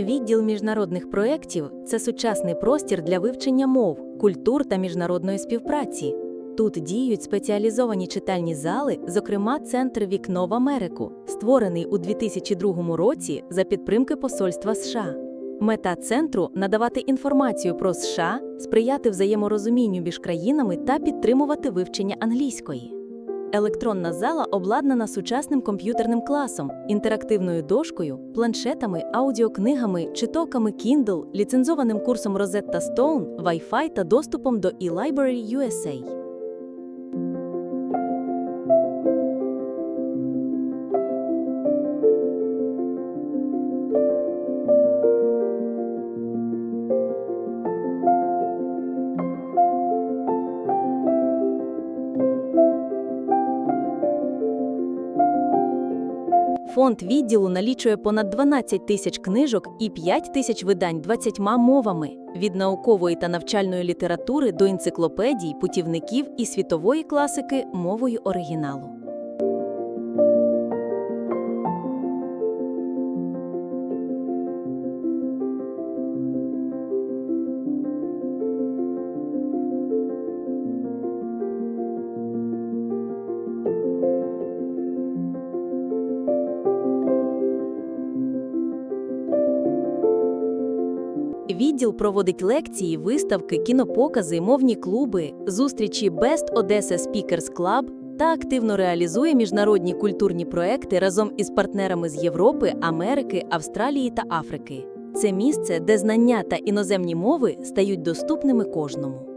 Відділ міжнародних проєктів це сучасний простір для вивчення мов, культур та міжнародної співпраці. Тут діють спеціалізовані читальні зали, зокрема Центр Вікно в Америку, створений у 2002 році за підтримки Посольства США. Мета центру надавати інформацію про США, сприяти взаєморозумінню між країнами та підтримувати вивчення англійської. Електронна зала обладнана сучасним комп'ютерним класом, інтерактивною дошкою, планшетами, аудіокнигами, читоками Kindle, ліцензованим курсом Rosetta Stone, Wi-Fi та доступом до eLibrary USA. Фонд відділу налічує понад 12 тисяч книжок і 5 тисяч видань 20 мовами від наукової та навчальної літератури до енциклопедій, путівників і світової класики мовою оригіналу. Відділ проводить лекції, виставки, кінопокази, мовні клуби, зустрічі Best Odessa Speakers Club та активно реалізує міжнародні культурні проекти разом із партнерами з Європи, Америки, Австралії та Африки. Це місце, де знання та іноземні мови стають доступними кожному.